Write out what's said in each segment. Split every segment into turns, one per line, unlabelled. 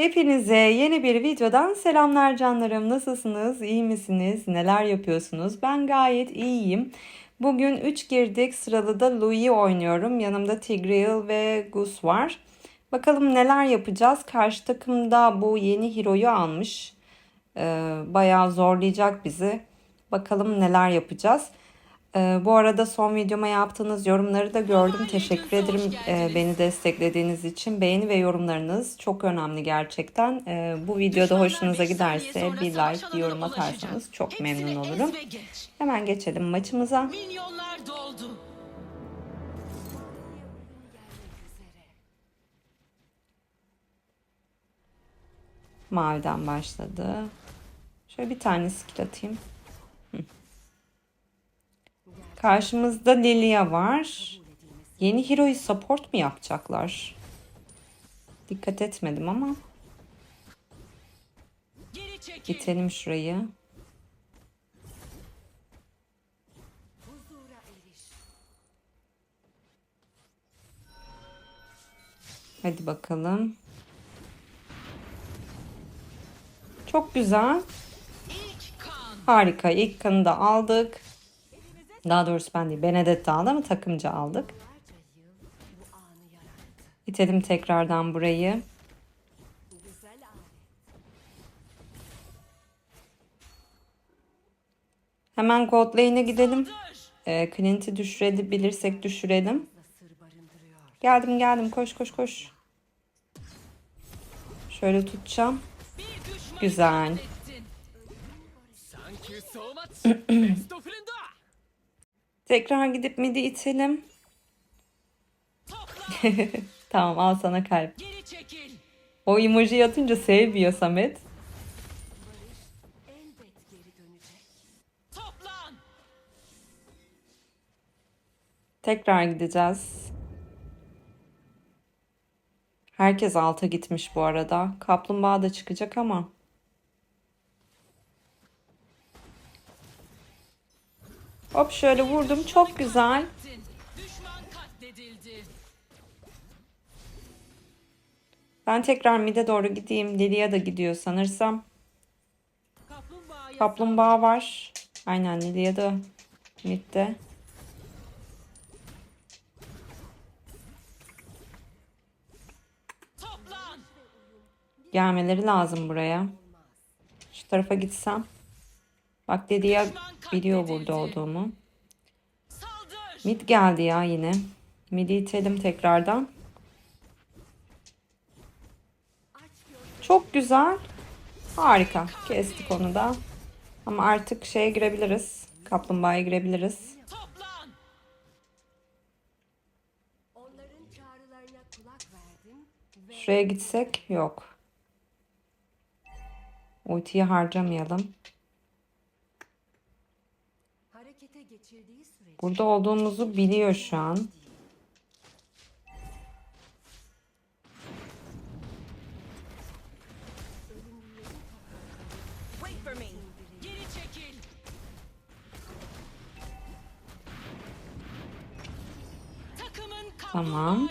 Hepinize yeni bir videodan selamlar canlarım. Nasılsınız? İyi misiniz? Neler yapıyorsunuz? Ben gayet iyiyim. Bugün 3 girdik. Sıralı da Louis oynuyorum. Yanımda Tigreal ve Gus var. Bakalım neler yapacağız. Karşı takımda bu yeni hero'yu almış. Ee, bayağı zorlayacak bizi. Bakalım neler yapacağız. Ee, bu arada son videoma yaptığınız yorumları da gördüm. Teşekkür ederim e, beni desteklediğiniz için. Beğeni ve yorumlarınız çok önemli gerçekten. Ee, bu videoda hoşunuza giderse bir like, bir yorum atarsanız çok memnun olurum. Hemen geçelim maçımıza. Maviden başladı. Şöyle bir tane skill atayım. Karşımızda Lilia var. Yeni hero'yu support mu yapacaklar? Dikkat etmedim ama. Bitelim şurayı. Hadi bakalım. Çok güzel. Harika. İlk kanı da aldık. Daha doğrusu ben değil. Benedetta aldı ama takımca aldık. İtelim tekrardan burayı. Hemen gold lane'e gidelim. Ee, Clint'i düşürebilirsek düşürelim. Geldim geldim koş koş koş. Şöyle tutacağım. Güzel. Tekrar gidip midi itelim. Tamam al sana kalp. O emoji atınca sevmiyor Samet. Tekrar gideceğiz. Herkes alta gitmiş bu arada. Kaplumbağa da çıkacak ama. Hop şöyle vurdum. Çok güzel. Ben tekrar mid'e doğru gideyim. Lilia da gidiyor sanırsam.
Kaplumbağa
var. Aynen Lilia da mid'de. Gelmeleri lazım buraya. Şu tarafa gitsem. Bak Lilia biliyor burada olduğumu.
Saldır.
Mid geldi ya yine. Mid'i itelim tekrardan. Çok güzel. Harika. Kestik onu da. Ama artık şeye girebiliriz. Kaplumbağaya girebiliriz.
Toplan.
Onların çağrılarına kulak verdim ve
Şuraya gitsek yok. Ultiyi harcamayalım. Burada olduğumuzu biliyor şu an. Tamam.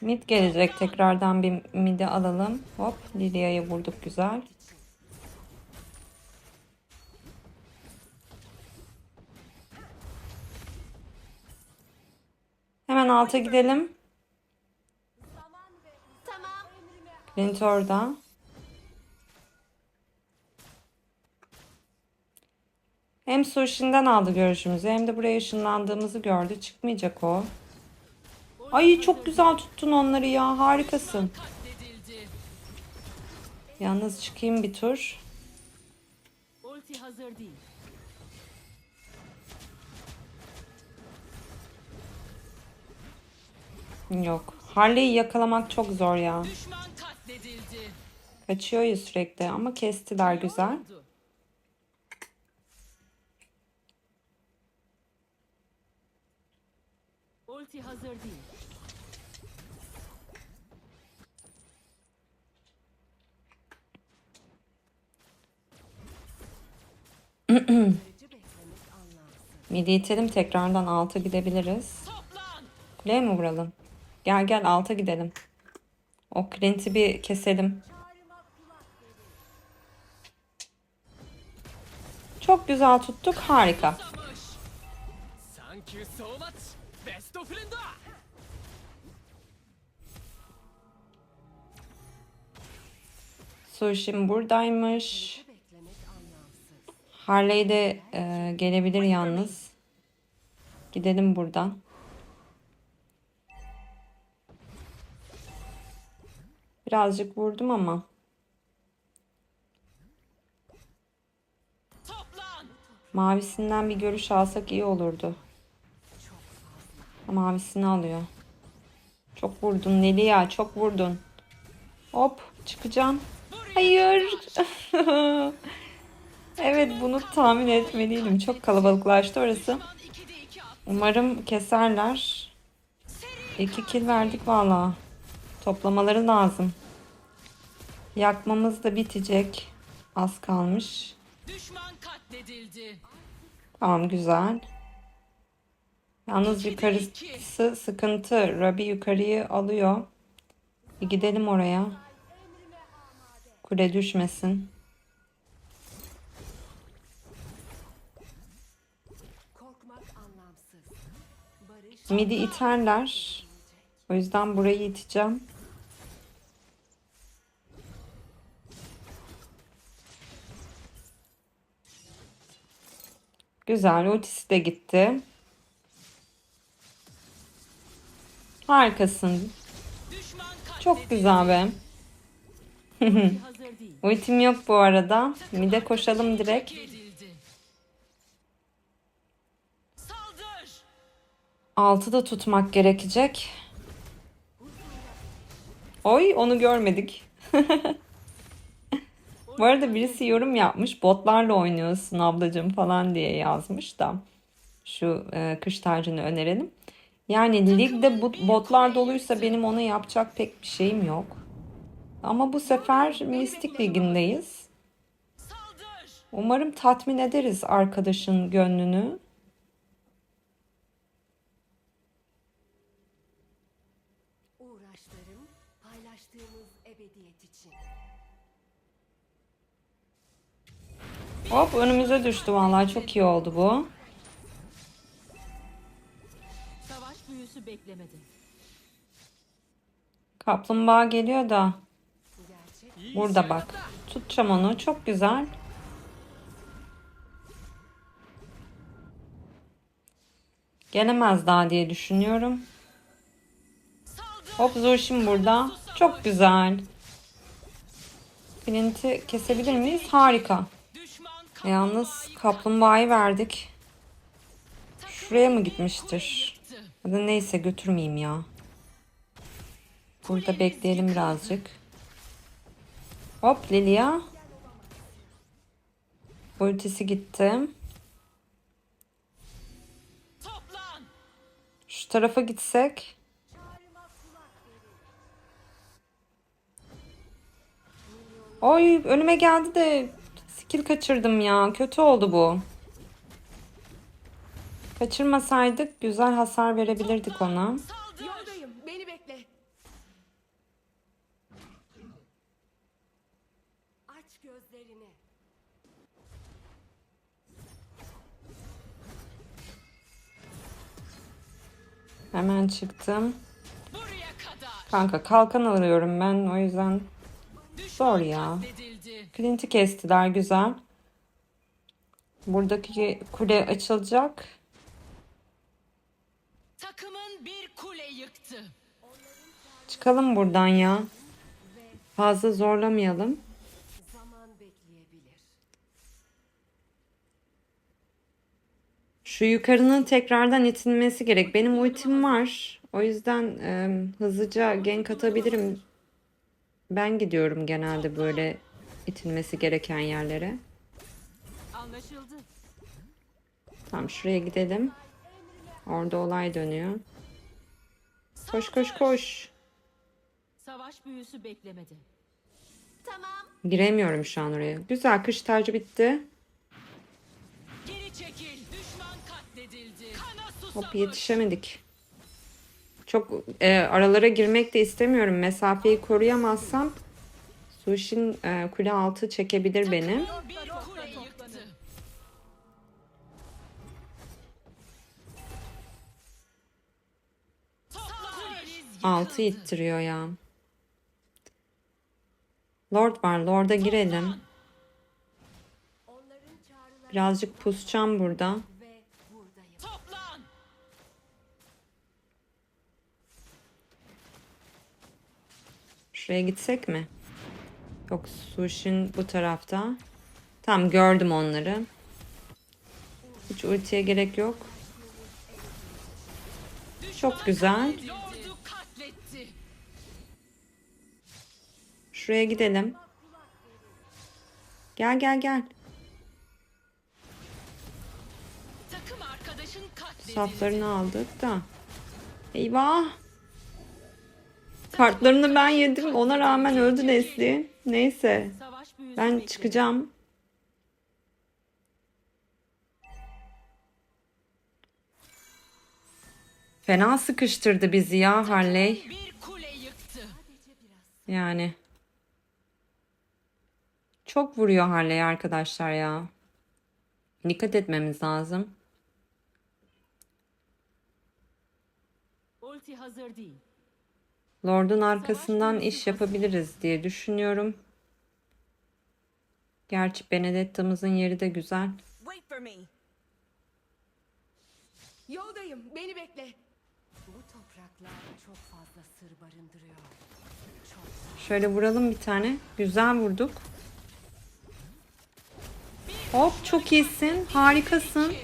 Mid gelecek. Tekrardan bir mid'i alalım. Hop. Lilia'yı vurduk güzel. Alta gidelim. Clint orada. Hem Sushin'den aldı görüşümüzü hem de buraya ışınlandığımızı gördü. Çıkmayacak o. Ay çok güzel tuttun onları ya. Harikasın. Yalnız çıkayım bir tur.
Ulti hazır değil.
Yok. Harley'i yakalamak çok zor ya. Kaçıyor ya sürekli ama kestiler güzel.
Ulti hazır değil.
Midi itelim tekrardan alta gidebiliriz. Kuleye mi vuralım? Gel gel alta gidelim. O Clint'i bir keselim. Çok güzel tuttuk. Harika. Sushin buradaymış. Harley de e, gelebilir yalnız. Gidelim buradan. Birazcık vurdum ama. Mavisinden bir görüş alsak iyi olurdu. Mavisini alıyor. Çok vurdun Nelia çok vurdun. Hop çıkacağım. Hayır. evet bunu tahmin etmeliydim. Çok kalabalıklaştı orası.
Düşman 2'de 2 at.
Umarım keserler. İki kill verdik valla. Toplamaları lazım. Yakmamız da bitecek. Az kalmış.
Düşman katledildi.
Tamam güzel. Yalnız yukarısı sıkıntı. Rabi yukarıyı alıyor. Bir gidelim oraya. Kule düşmesin. Midi iterler. O yüzden burayı iteceğim. Güzel. Ultisi de gitti. Harikasın. Çok güzel be. Ultim yok bu arada. Mide koşalım direkt. Altı da tutmak gerekecek. Oy onu görmedik. Bu arada birisi yorum yapmış. Botlarla oynuyorsun ablacığım falan diye yazmış da. Şu e, kış tacını önerelim. Yani ligde bu botlar doluysa benim ona yapacak pek bir şeyim yok. Ama bu sefer Mistik Ligi'ndeyiz. Umarım tatmin ederiz arkadaşın gönlünü. Hop önümüze düştü vallahi çok iyi oldu bu.
Savaş büyüsü beklemedi.
Kaplumbağa geliyor da burada bak. Tutacağım onu. Çok güzel. Gelemez daha diye düşünüyorum. Hop Zurşin burada. Çok güzel. Flint'i kesebilir miyiz? Harika. Yalnız
kaplumbağayı
verdik. Şuraya mı gitmiştir? Ya da neyse götürmeyeyim ya. Burada bekleyelim birazcık. Hop Lilia. Ultisi gitti. Şu tarafa gitsek. Oy önüme geldi de skill kaçırdım ya. Kötü oldu bu. Kaçırmasaydık güzel hasar verebilirdik ona.
Yoldayım. Beni bekle. Aç gözlerini.
Hemen çıktım. Kanka kalkan alıyorum ben o yüzden zor ya. Clint'i kestiler güzel. Buradaki kule açılacak.
Takımın bir kule yıktı.
Çıkalım buradan ya. Fazla zorlamayalım.
Zaman bekleyebilir.
Şu yukarının tekrardan itilmesi gerek. Benim ultim var. O yüzden e, hızlıca gank atabilirim. Ben gidiyorum genelde böyle itilmesi gereken yerlere.
Anlaşıldı.
Tamam şuraya gidelim. Orada olay dönüyor. Koş koş koş.
Savaş büyüsü beklemedi.
Giremiyorum şu an oraya. Güzel kış tacı bitti.
Geri çekil. Düşman katledildi.
Hop yetişemedik. Çok e, aralara girmek de istemiyorum. Mesafeyi koruyamazsam Sushin e, kule altı çekebilir beni. Altı ittiriyor ya. Lord var. Lord'a girelim. Birazcık pusacağım burada. Şuraya gitsek mi? Yok Sushin bu tarafta. Tamam gördüm onları. Hiç ultiye gerek yok. Çok güzel. Şuraya gidelim. Gel gel gel. Saflarını aldık da. Eyvah. Kartlarını ben yedim. Ona rağmen öldü Nesli. Neyse. Ben çıkacağım. Fena sıkıştırdı bizi ya Harley. Yani. Çok vuruyor Harley arkadaşlar ya. Dikkat etmemiz lazım.
Ulti hazır değil.
Lord'un arkasından iş yapabiliriz diye düşünüyorum. Gerçi Benedetta'mızın yeri de güzel.
Yoldayım. Beni bekle. Bu topraklar çok fazla sır barındırıyor. Çok
Şöyle vuralım bir tane. Güzel vurduk. Hop çok iyisin. Harikasın.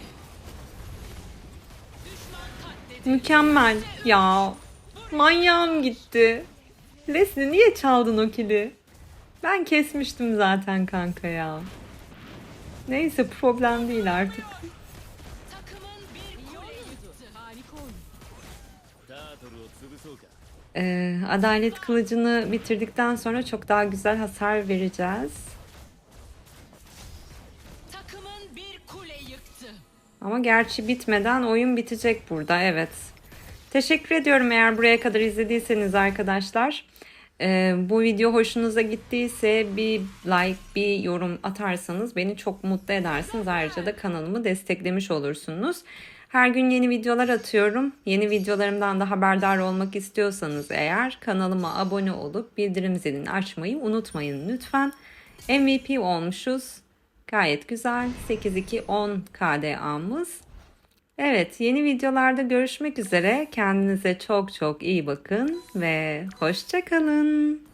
Mükemmel. Ya Manyağım gitti. Leslie niye çaldın o kili? Ben kesmiştim zaten kanka ya. Neyse problem değil artık. Ee, adalet kılıcını bitirdikten sonra çok daha güzel hasar vereceğiz. Ama gerçi bitmeden oyun bitecek burada evet. Teşekkür ediyorum eğer buraya kadar izlediyseniz arkadaşlar. Ee, bu video hoşunuza gittiyse bir like, bir yorum atarsanız beni çok mutlu edersiniz. Ayrıca da kanalımı desteklemiş olursunuz. Her gün yeni videolar atıyorum. Yeni videolarımdan da haberdar olmak istiyorsanız eğer kanalıma abone olup bildirim zilini açmayı unutmayın lütfen. MVP olmuşuz. Gayet güzel. 8-2-10 KDA'mız. Evet yeni videolarda görüşmek üzere. Kendinize çok çok iyi bakın ve hoşçakalın.